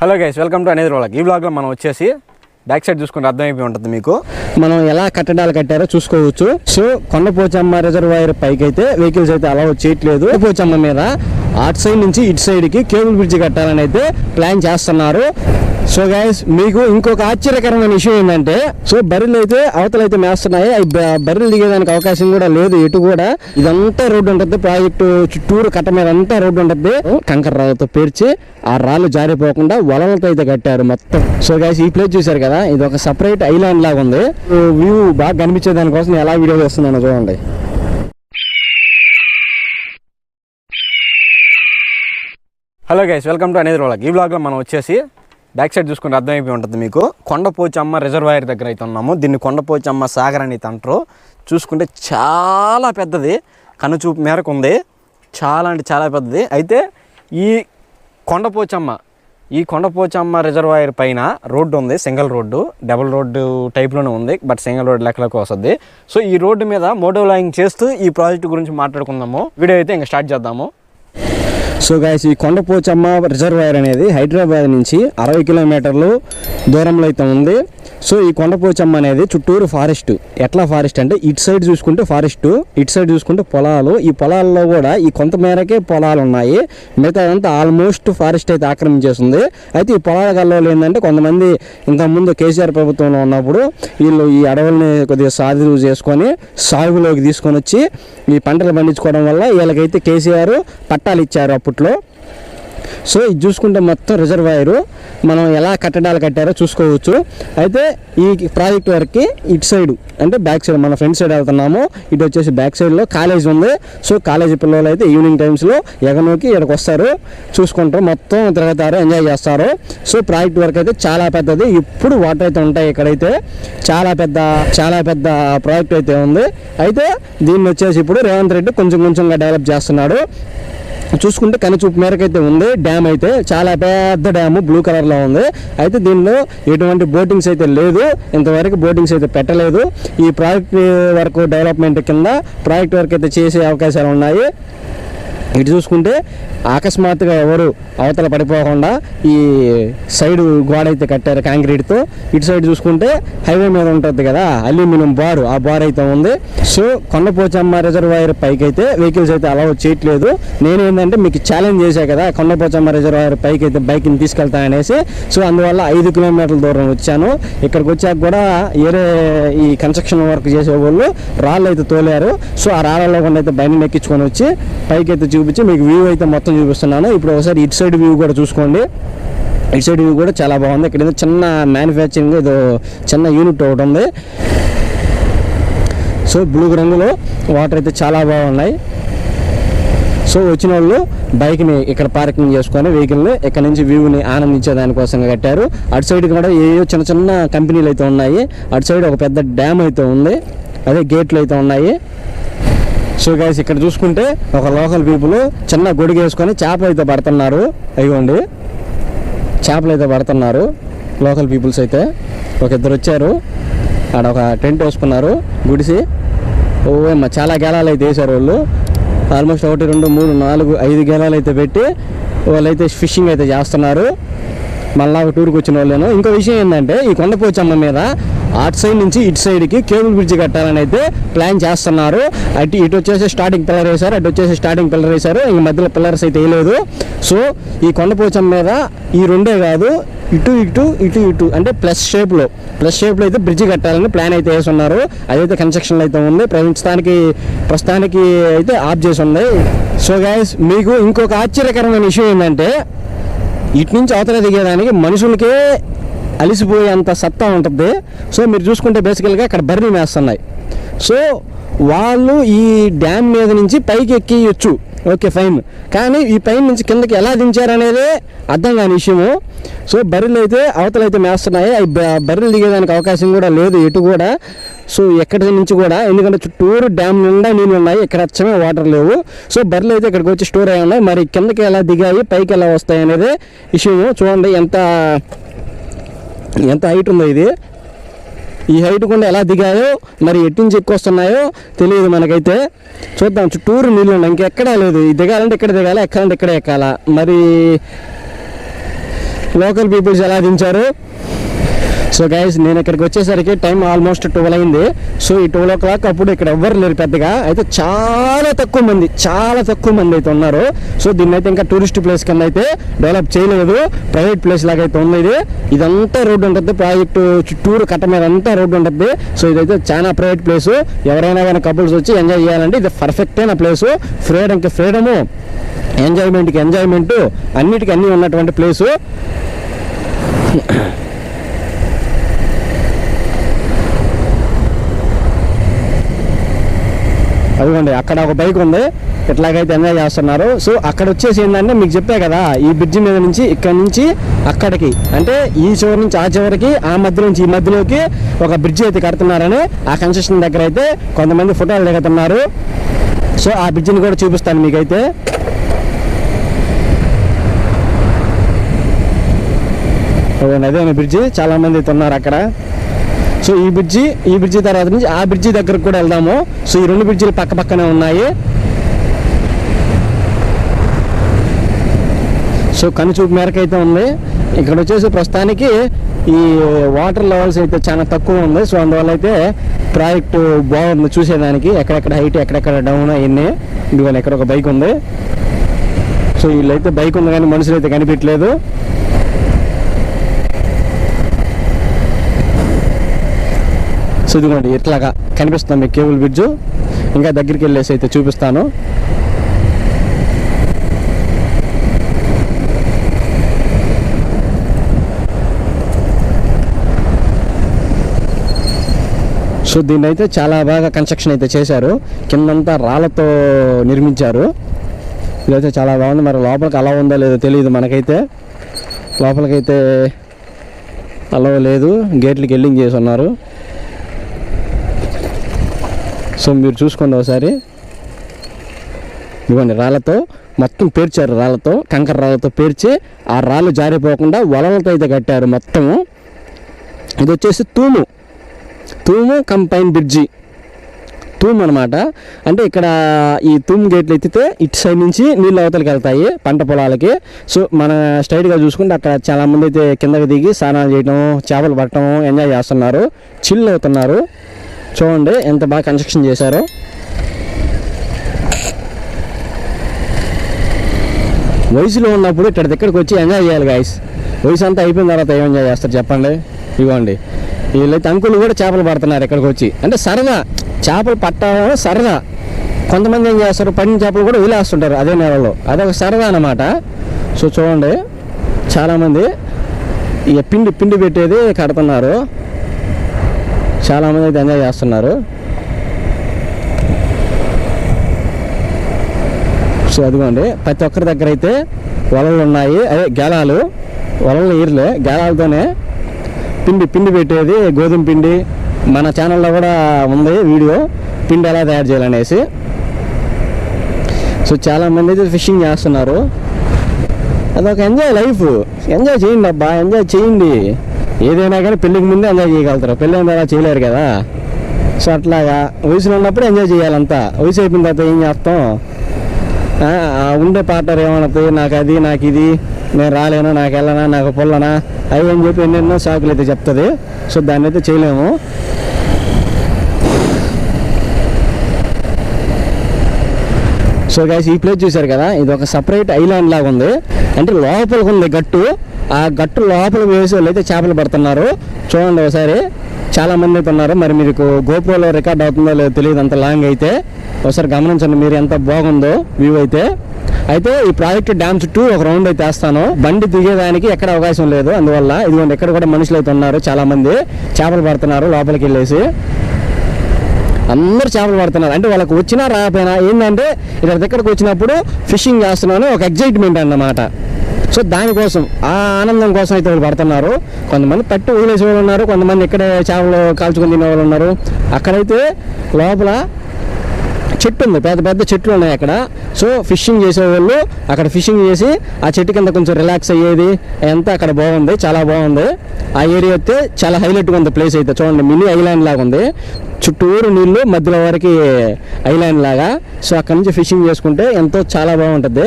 Hello guys welcome to అనేది వాళ్ళకి ఈ బ్లాగ్లో మనం వచ్చేసి బ్యాక్ సైడ్ చూసుకుంటే అర్థమైపోయి ఉంటుంది మీకు. మనం ఎలా కట్టడాలు కట్టారో చూసుకోవచ్చు. సో కొండపోచమ్మ రిజర్వాయర్ పైకి అయితే వెహికల్స్ అయితే అలా చేయట్లేదు. పోచమ్మ మీద అటు సైడ్ నుంచి ఇటు సైడ్కి కేబుల్ బ్రిడ్జ్ కట్టాలని అయితే ప్లాన్ చేస్తున్నారు. సో గైస్ మీకు ఇంకొక ఆశ్చర్యకరమైన విషయం ఏంటంటే సో బర్రెలు అయితే అవతలైతే అయితే మేస్తున్నాయి. అవి బర్రెలు దిగేదానికి అవకాశం కూడా లేదు ఎటు కూడా. ఇదంతా రోడ్డు ఉంటుంది. ప్రాజెక్టు చుట్టూరు కట్ట మీద అంతా రోడ్డు ఉంటుంది. కంకర రాళ్ళతో పేర్చి ఆ రాళ్ళు జారిపోకుండా వలలతో అయితే కట్టారు మొత్తం. సో గైస్ ఈ ప్లేస్ చూశారు కదా? ఇది ఒక సపరేట్ ఐలాండ్ లాగా ఉంది. వ్యూ బాగా కనిపించే దానికోసం ఎలా వీడియో చేస్తున్నాను చూడండి. హలో గైస్ వెల్కమ్ టు అనేది వాళ్ళకి ఈ బ్లాగ్లో మనం వచ్చేసి బ్యాక్ సైడ్ చూసుకుంటే అర్థమైపోయి ఉంటుంది మీకు. కొండపోచమ్మ రిజర్వాయర్ దగ్గర అయితే ఉన్నాము. దీన్ని కొండపోచమ్మ సాగర్ అని అంటారు. చూసుకుంటే చాలా పెద్దది. కనుచూపు మేరకు ఉంది. చాలా అంటే చాలా పెద్దది. అయితే ఈ కొండపోచమ్మ ఈ కొండపోచమ్మ రిజర్వాయర్ పైన రోడ్డు ఉంది. సింగిల్ రోడ్డు డబుల్ రోడ్డు టైప్లోనే ఉంది. బట్ సింగిల్ రోడ్ లెక్కలకు వస్తుంది. సో ఈ రోడ్డు మీద మోటో లాయింగ్ చేస్తూ ఈ ప్రాజెక్ట్ గురించి మాట్లాడుకుందాము. వీడియో అయితే ఇంకా స్టార్ట్ చేద్దాము. సో గైస్ ఈ కొండపోచమ్మ రిజర్వాయర్ అనేది హైదరాబాద్ నుంచి అరవై కిలోమీటర్లు దూరంలో అయితే ఉంది. సో ఈ కొండపోచమ్మ అనేది చుట్టూరు ఫారెస్ట్. ఎట్లా ఫారెస్ట్ అంటే ఇటు సైడ్ చూసుకుంటే ఫారెస్ట్ ఇటు సైడ్ చూసుకుంటే పొలాలు. ఈ పొలాల్లో కూడా ఈ కొంత మేరకే పొలాలు ఉన్నాయి. మిగతా అంతా ఆల్మోస్ట్ ఫారెస్ట్ అయితే ఆక్రమించేస్తుంది. అయితే ఈ పొలాల గల్లలో ఏంటంటే కొంతమంది ఇంతకుముందు కేసీఆర్ ప్రభుత్వంలో ఉన్నప్పుడు వీళ్ళు ఈ అడవుల్ని కొద్దిగా సాధు చేసుకొని సాగులోకి తీసుకొని వచ్చి ఈ పంటలు పండించుకోవడం వల్ల వీళ్ళకైతే కేసీఆర్ పట్టాలు ఇచ్చారు అప్పుడు అప్పట్లో సో ఇది చూసుకుంటే మొత్తం రిజర్వాయరు. మనం ఎలా కట్టడాలు కట్టారో చూసుకోవచ్చు. అయితే ఈ ప్రాజెక్ట్ వరకు ఇటు సైడ్ అంటే బ్యాక్ సైడ్ మన ఫ్రంట్ సైడ్ వెళ్తున్నాము. ఇటు వచ్చేసి బ్యాక్ సైడ్లో కాలేజ్ ఉంది. సో కాలేజీ పిల్లలు అయితే ఈవినింగ్ టైమ్స్లో ఎగనోకి ఇక్కడికి వస్తారు. చూసుకుంటారు. మొత్తం తిరుగుతారు ఎంజాయ్ చేస్తారు. సో ప్రాజెక్ట్ వర్క్ అయితే చాలా పెద్దది. ఇప్పుడు వాటర్ అయితే ఉంటాయి ఇక్కడైతే. చాలా పెద్ద చాలా పెద్ద ప్రాజెక్ట్ అయితే ఉంది. అయితే దీన్ని వచ్చేసి ఇప్పుడు రేవంత్ రెడ్డి కొంచెం కొంచెంగా డెవలప్ చేస్తున్నాడు. చూసుకుంటే కనుచూపు మేరకు అయితే ఉంది. డ్యామ్ అయితే చాలా పెద్ద డ్యాము బ్లూ కలర్లో ఉంది. అయితే దీనిలో ఎటువంటి బోటింగ్స్ అయితే లేదు. ఇంతవరకు బోటింగ్స్ అయితే పెట్టలేదు. ఈ ప్రాజెక్ట్ వరకు డెవలప్మెంట్ కింద ప్రాజెక్ట్ వర్క్ అయితే చేసే అవకాశాలు ఉన్నాయి. ఇటు చూసుకుంటే అకస్మాత్తుగా ఎవరు అవతల పడిపోకుండా ఈ సైడ్ గోడ అయితే కట్టారు కాంక్రీట్తో. ఇటు సైడ్ చూసుకుంటే హైవే మీద ఉంటుంది కదా అల్యూమినియం బార్. ఆ బార్ అయితే ఉంది. సో కొండపోచమ్మ రిజర్వాయర్ పైకి అయితే వెహికల్స్ అయితే అలౌ చేయట్లేదు. నేను ఏంటంటే మీకు ఛాలెంజ్ చేశా కదా కొండపోచమ్మ రిజర్వాయర్ పైకి అయితే బైక్ని తీసుకెళ్తా అనేసి. సో అందువల్ల ఐదు కిలోమీటర్ల దూరం వచ్చాను. ఇక్కడికి వచ్చాక కూడా ఏరే ఈ కన్స్ట్రక్షన్ వర్క్ చేసే వాళ్ళు రాళ్ళు అయితే తోలారు. సో ఆ రాళ్ళలో కూడా అయితే బయట ఎక్కించుకొని వచ్చి పైకి అయితే చూపించి మీకు వ్యూ అయితే మొత్తం చూపిస్తున్నాను. ఇప్పుడు ఒకసారి ఇటు సైడ్ వ్యూ కూడా చూసుకోండి. ఇటు సైడ్ వ్యూ కూడా చాలా బాగుంది. ఇక్కడ ఏదో చిన్న మ్యానుఫ్యాక్చరింగ్ ఏదో చిన్న యూనిట్ ఒకటి ఉంది. సో బ్లూ రంగులో వాటర్ అయితే చాలా బాగున్నాయి. సో వచ్చిన వాళ్ళు బైక్ని ఇక్కడ పార్కింగ్ చేసుకొని వెహికల్ని ఇక్కడ నుంచి వ్యూని ఆనందించే దానికోసం కట్టారు. అటు సైడ్ కూడా ఏయో చిన్న చిన్న కంపెనీలు అయితే ఉన్నాయి. అటు సైడ్ ఒక పెద్ద డ్యామ్ అయితే ఉంది. అదే గేట్లు అయితే ఉన్నాయి. సో గైస్ ఇక్కడ చూసుకుంటే ఒక లోకల్ పీపుల్ చిన్న గొడుగు వేసుకొని చేపలు అయితే పడుతున్నారు. అయ్యండి. చేపలు అయితే పడుతున్నారు. లోకల్ పీపుల్స్ అయితే. ఒక ఇద్దరు వచ్చారు. ఆడ ఒక టెంట్ వేసుకున్నారు. గుడిసి. ఓ చాలా గేలాలు అయితే వేశారు వాళ్ళు. ఆల్మోస్ట్ ఒకటి రెండు మూడు నాలుగు ఐదు గేలాలు అయితే పెట్టి వాళ్ళైతే ఫిషింగ్ అయితే చేస్తున్నారు. మళ్ళా ఒక టూర్కి వచ్చిన వాళ్ళేను. ఇంకో విషయం ఏంటంటే ఈ కొండపోచమ్మ మీద అటు సైడ్ నుంచి ఇటు సైడ్కి కేబుల్ బ్రిడ్జ్ కట్టాలని అయితే ప్లాన్ చేస్తున్నారు. అటు ఇటు వచ్చేసి స్టార్టింగ్ పిల్లర్ వేశారు అటు వచ్చేసి స్టార్టింగ్ పిల్లర్ వేశారు. ఈ మధ్యలో పిల్లర్స్ అయితే వేయలేదు. సో ఈ కొండపోచమ్మ మీద ఈ రెండే కాదు ఇటు ఇటు ఇటు ఇటు అంటే ప్లస్ షేప్లో ప్లస్ షేప్లో అయితే బ్రిడ్జ్ కట్టాలని ప్లాన్ అయితే వేస్తున్నారు. అదైతే కన్స్ట్రక్షన్లో అయితే ఉంది. ప్రస్తుతానికి ప్రస్తుతానికి అయితే ఆఫ్ చేసి ఉంది. సో గైస్ మీకు ఇంకొక ఆశ్చర్యకరమైన విషయం ఏంటంటే ఇటు నుంచి అవతల దిగేదానికి మనుషులకే అలిసిపోయేంత సత్తా ఉంటుంది. సో మీరు చూసుకుంటే బేసికల్గా అక్కడ బర్రెలు మేస్తున్నాయి. సో వాళ్ళు ఈ డ్యామ్ మీద నుంచి పైకి ఎక్కియచ్చు. ఓకే ఫైన్ కానీ ఈ పైన నుంచి కిందకి ఎలా దించారనేదే అర్థం కాని విషయము. సో బర్రెలు అయితే అవతలైతే మేస్తున్నాయి. అవి బర్రెలు దిగేదానికి అవకాశం కూడా లేదు ఎటు కూడా. సో ఎక్కడి నుంచి కూడా ఎందుకంటే చుట్టూరు డ్యామ్ నిండా నీళ్ళు ఉన్నాయి. ఇక్కడ అచ్చమే వాటర్ లేవు. సో బర్రెలు అయితే ఇక్కడికి వచ్చి స్టోర్ అయి ఉన్నాయి. మరి కిందకి ఎలా దిగాయి పైకి ఎలా వస్తాయి అనేది విషయము చూడండి. ఎంత ఎంత హైట్ ఉందో ఇది. ఈ హైట్ కూడా ఎలా దిగాయో మరి ఎటు నుంచి ఎక్కువ వస్తున్నాయో తెలియదు మనకైతే. చూద్దాం చుట్టూరు నీళ్ళు ఉన్నాయి. ఇంకెక్కడా లేదు. ఈ దిగాలంటే ఇక్కడ దిగాలి ఎక్కాలంటే ఇక్కడ ఎక్కాలా. మరి లోకల్ పీపుల్స్ ఎలా దించారు? సో గైస్ నేను ఇక్కడికి వచ్చేసరికి టైం ఆల్మోస్ట్ ట్వెల్వ్ అయింది. సో ఈ ట్వెల్వ్ ఓ క్లాక్ అప్పుడు ఇక్కడ ఎవ్వరు లేరు పెద్దగా. అయితే చాలా తక్కువ మంది చాలా తక్కువ మంది అయితే ఉన్నారు. సో దీన్ని అయితే ఇంకా టూరిస్ట్ ప్లేస్ కింద అయితే డెవలప్ చేయలేదు. ప్రైవేట్ ప్లేస్ లాగా అయితే ఉంది ఇది. ఇదంతా రోడ్డు ఉంటుంది. ప్రాజెక్టు చుట్టూరు కట్ట మీద అంతా రోడ్డు ఉంటుంది. సో ఇదైతే చాలా ప్రైవేట్ ప్లేస్ ఎవరైనా కానీ కపుల్స్ వచ్చి ఎంజాయ్ చేయాలంటే ఇది పర్ఫెక్ట్ అయిన ప్లేస్ ఫ్రీడమ్కి ఫ్రీడము ఎంజాయ్మెంట్కి ఎంజాయ్మెంట్ అన్నిటికీ అన్నీ ఉన్నటువంటి ప్లేసు అదిగోండి అక్కడ ఒక బైక్ ఉంది. ఇట్లాగైతే ఎంజాయ్ చేస్తున్నారు. సో అక్కడ వచ్చేసి ఏంటంటే మీకు చెప్పే కదా ఈ బ్రిడ్జి మీద నుంచి ఇక్కడ నుంచి అక్కడికి. అంటే ఈ చివరి నుంచి ఆ చివరికి ఆ మధ్య నుంచి ఈ మధ్యలోకి ఒక బ్రిడ్జి అయితే కడుతున్నారని ఆ కన్స్ట్రక్షన్ దగ్గర అయితే కొంతమంది ఫోటోలు దిగుతున్నారు. సో ఆ బ్రిడ్జిని కూడా చూపిస్తాను మీకైతే. అదే బ్రిడ్జి చాలామంది అయితే ఉన్నారు అక్కడ. సో ఈ బ్రిడ్జి ఈ బ్రిడ్జి తర్వాత నుంచి ఆ బ్రిడ్జి దగ్గరకు కూడా వెళ్దాము. సో ఈ రెండు బ్రిడ్జిలు పక్క పక్కనే ఉన్నాయి. సో కనుచూపు మేరకు అయితే ఉంది. ఇక్కడ వచ్చేసి ప్రస్తుతానికి ఈ వాటర్ లెవెల్స్ అయితే చాలా తక్కువ ఉంది. సో అందువల్ల అయితే ప్రాజెక్టు బాగుంది చూసేదానికి. ఎక్కడెక్కడ హైట్ ఎక్కడెక్కడ డౌన్ అవన్నీ ఇదిగోండి ఎక్కడ ఒక బైక్ ఉంది. సో వీళ్ళైతే బైక్ ఉంది కానీ మనుషులు అయితే కనిపించలేదు సో ఇదిగోండి ఇట్లాగా కనిపిస్తుంది మీకు కేబుల్ బ్రిడ్జ్. ఇంకా దగ్గరికి వెళ్ళేసి అయితే చూపిస్తాను. సో దీన్ని అయితే చాలా బాగా కన్స్ట్రక్షన్ అయితే చేశారు. కిందంతా రాళ్ళతో నిర్మించారు. ఇదైతే చాలా బాగుంది. మరి లోపలికి అలా ఉందో లేదో తెలియదు మనకైతే. లోపలికైతే అలా లేదు. గేట్లకి ఎల్లింగ్ చేసి ఉన్నారు. సో మీరు చూసుకోండి ఒకసారి. ఇవ్వండి రాళ్ళతో మొత్తం పేర్చారు రాళ్ళతో కంకర రాళ్ళతో పేర్చి ఆ రాళ్ళు జారిపోకుండా వలలతో అయితే కట్టారు మొత్తము. ఇది వచ్చేసి తూము. తూము కంపైన్ బ్రిడ్జి. తూమ్ అనమాట అంటే ఇక్కడ ఈ తూమ్ గేట్లు ఎత్తితే ఇటు సైడ్ నుంచి నీళ్ళు అవతలకి వెళ్తాయి పంట పొలాలకి. సో మన స్ట్రైట్గా చూసుకుంటే అక్కడ చాలామంది అయితే కిందకి దిగి స్నానాలు చేయడం చేపలు పట్టడం ఎంజాయ్ చేస్తున్నారు. చిల్ అవుతున్నారు. చూడండి ఎంత బాగా కన్స్ట్రక్షన్ చేశారో. వయసులో ఉన్నప్పుడు ఇక్కడ దగ్గరకు వచ్చి ఎంజాయ్ చేయాలి గాయస్ వయసు అంతా అయిపోయిన తర్వాత ఏం ఎంజాయ్ చేస్తారు చెప్పండి? ఇవ్వండి వీళ్ళైతే అంకులు కూడా చేపలు పడుతున్నారు ఇక్కడికి వచ్చి. అంటే సరదా. చేపలు పట్టడం సరదా. కొంతమంది ఏం చేస్తారు? పడిన చేపలు కూడా వదిలేస్తుంటారు అదే నెలలో. అదొక సరదా అన్నమాట. సో చూడండి చాలామంది ఇక పిండి పిండి పెట్టేది కడుతున్నారు. చాలామంది అయితే ఎంజాయ్ చేస్తున్నారు. సో అదిగోండి ప్రతి ఒక్కరి దగ్గర అయితే వలలు ఉన్నాయి. అదే గేలాలు వలలు ఈర్లే గేలాలతోనే పిండి పిండి పెట్టేది గోధుమ పిండి. మన ఛానల్లో కూడా ఉంది వీడియో పిండి ఎలా తయారు చేయాలనేసి. సో చాలామంది అయితే ఫిషింగ్ చేస్తున్నారు. అదొక ఎంజాయ్ లైఫ్. ఎంజాయ్ చేయండి అబ్బా ఎంజాయ్ చేయండి. ఏదైనా కానీ పెళ్ళికి ముందే ఎంజాయ్ చేయగలుగుతారు. పెళ్ళి అయిన తర్వాత చేయలేరు కదా. సో అట్లాగా వయసులో ఉన్నప్పుడు ఎంజాయ్ చేయాలంతా. వయసు అయిపోయిన తర్వాత ఏం చేస్తాం? ఉండే పార్ట్నర్ ఏమన్నది నాకు అది నాకు ఇది నేను రాలేను నాకు వెళ్ళనా నాకు పొల్లనా అవి అని చెప్పి ఎన్నెన్నో షాకులు అయితే చెప్తుంది. సో దాన్ని అయితే చేయలేము. సో గైస్ ఈ ప్లేస్ చూశారు కదా? ఇది ఒక సపరేట్ ఐలాండ్ లాగా ఉంది. అంటే లోపలికి ఉంది గట్టు. ఆ గట్టు లోపల వేసేవాళ్ళు అయితే చేపలు పడుతున్నారు. చూడండి ఒకసారి. చాలా మంది అయితే ఉన్నారు. మరి మీకు గోపురంలో రికార్డ్ అవుతుందో లేదో తెలియదు. అంత లాంగ్ అయితే. ఒకసారి గమనించండి మీరు ఎంత బాగుందో వ్యూ అయితే. అయితే ఈ ప్రాజెక్ట్ డ్యామ్ చుట్టూ ఒక రౌండ్ అయితే వేస్తాను. బండి దిగేదానికి ఎక్కడ అవకాశం లేదు. అందువల్ల ఇదిగోండి ఇక్కడ కూడా మనుషులు అయితే ఉన్నారు. చాలా మంది చేపలు పడుతున్నారు లోపలికి వెళ్ళేసి. అందరు చేపలు పడుతున్నారు. అంటే వాళ్ళకి వచ్చినా రాకపోయినా ఏంటంటే ఇక్కడ దగ్గరకు వచ్చినప్పుడు ఫిషింగ్ చేస్తున్నాను. ఒక ఎగ్జైట్మెంట్ అన్నమాట. సో దానికోసం ఆ ఆనందం కోసం అయితే వాళ్ళు పడుతున్నారు. కొంతమంది పట్టి వదిలేసే వాళ్ళు ఉన్నారు కొంతమంది ఇక్కడే చేపలు కాల్చుకొని తినే వాళ్ళు ఉన్నారు. అక్కడైతే లోపల చెట్టు ఉంది పెద్ద పెద్ద చెట్లు ఉన్నాయి అక్కడ. సో ఫిషింగ్ చేసేవాళ్ళు అక్కడ ఫిషింగ్ చేసి ఆ చెట్టు కింద కొంచెం రిలాక్స్ అయ్యేది అంతా అక్కడ బాగుంది చాలా బాగుంది. ఆ ఏరియా అయితే చాలా హైలైట్గా ఉంది ప్లేస్ అయితే చూడండి మినీ ఐలాండ్ లాగా ఉంది. చుట్టూరు నీళ్ళు మధ్యలో వరకు ఐలాండ్ లాగా. సో అక్కడ నుంచి ఫిషింగ్ చేసుకుంటే ఎంతో చాలా బాగుంటుంది.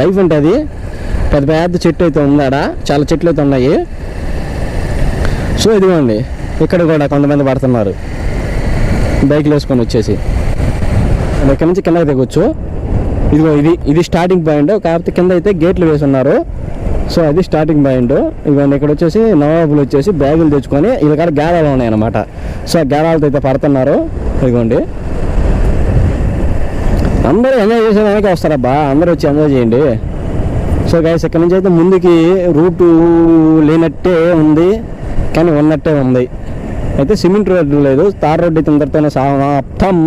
లైఫ్ ఉంటుంది. పెద్ద పెద్ద చెట్టు అయితే ఉందాడ చాలా చెట్లు అయితే ఉన్నాయి. సో ఇదిగోండి ఇక్కడ కూడా కొంతమంది పడుతున్నారు. బైక్లు వేసుకొని వచ్చేసి. ఇక్కడ నుంచి కిందకి దిగొచ్చు. ఇదిగో ఇది ఇది స్టార్టింగ్ పాయింట్ కాకపోతే కింద అయితే గేట్లు వేసి ఉన్నారు. సో అది స్టార్టింగ్ పాయింట్ ఇవన్నీ ఇక్కడ వచ్చేసి నవాబులు వచ్చేసి బ్యాగులు తెచ్చుకొని ఇది కాడ గేలాలు ఉన్నాయి అనమాట సో ఆ గేలాలతో అయితే పడుతున్నారు. ఇదిగోండి. అందరూ ఎంజాయ్ చేసేదానికి వస్తారబ్బా. అందరూ వచ్చి ఎంజాయ్ చేయండి. సో గైస్ ఇక్కడ నుంచి అయితే ముందుకి రూటు లేనట్టే ఉంది కానీ ఉన్నట్టే ఉంది. అయితే సిమెంట్ రోడ్డు లేదు తార్ రోడ్డు అయితే ఇంతటితోనే సమాప్తం.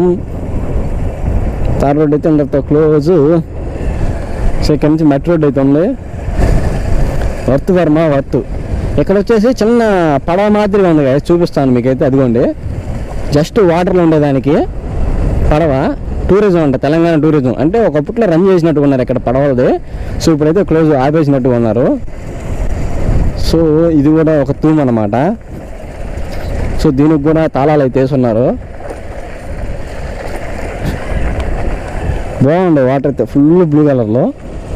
తార్ రోడ్డు అయితే ఇంతటితో క్లోజ్. సో ఇక్కడ నుంచి మట్టి రోడ్ అయితే ఉంది. వర్త్ వర్మ వర్త్. ఇక్కడ వచ్చేసి చిన్న పడవ మాదిరిగా ఉంది కదా చూపిస్తాను మీకైతే అదిగోండి. జస్ట్ వాటర్లో ఉండేదానికి పడవ. టూరిజం అంట తెలంగాణ టూరిజం. అంటే ఒకప్పట్లో రన్ చేసినట్టుగా ఉన్నారు ఇక్కడ పడవలది. సో ఇప్పుడైతే క్లోజ్ ఆపేసినట్టుగా ఉన్నారు. సో ఇది కూడా ఒక తూమ్ అన్నమాట. సో దీనికి కూడా తాళాలు అయితే వేసున్నారు. బాగుండే వాటర్ అయితే ఫుల్ బ్లూ కలర్లో.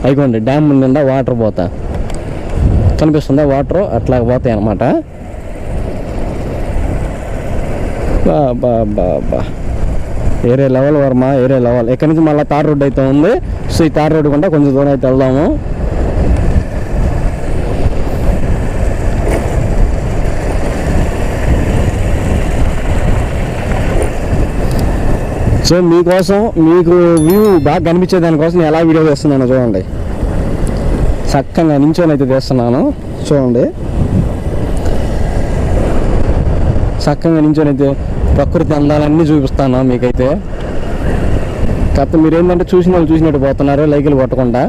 అయిపోండి డ్యామ్ నిండా వాటర్ పోతా. కనిపిస్తుందా వాటర్? అట్లా పోతాయి అనమాట బా బా బా బా. ఏరే లెవెల్ వర్మ ఏరే లెవెల్. ఎక్కడి నుంచి మళ్ళీ తార్ రోడ్ అయితే ఉంది. సో ఈ తార్ రోడ్ కూడా కొంచెం దూరం అయితే వెళ్దాము. సో మీకోసం మీకు వ్యూ బాగా కనిపించే దానికోసం నేను ఎలా వీడియో చేస్తున్నాను చూడండి. చక్కగా నించొని అయితే తీస్తున్నాను. చూడండి. చక్కగా నించొని అయితే ప్రకృతి అందాలన్నీ చూపిస్తాను మీకైతే. కాకపోతే మీరు ఏంటంటే చూసిన వాళ్ళు చూసినట్టు పోతున్నారు లైకులు కొట్టకుండా.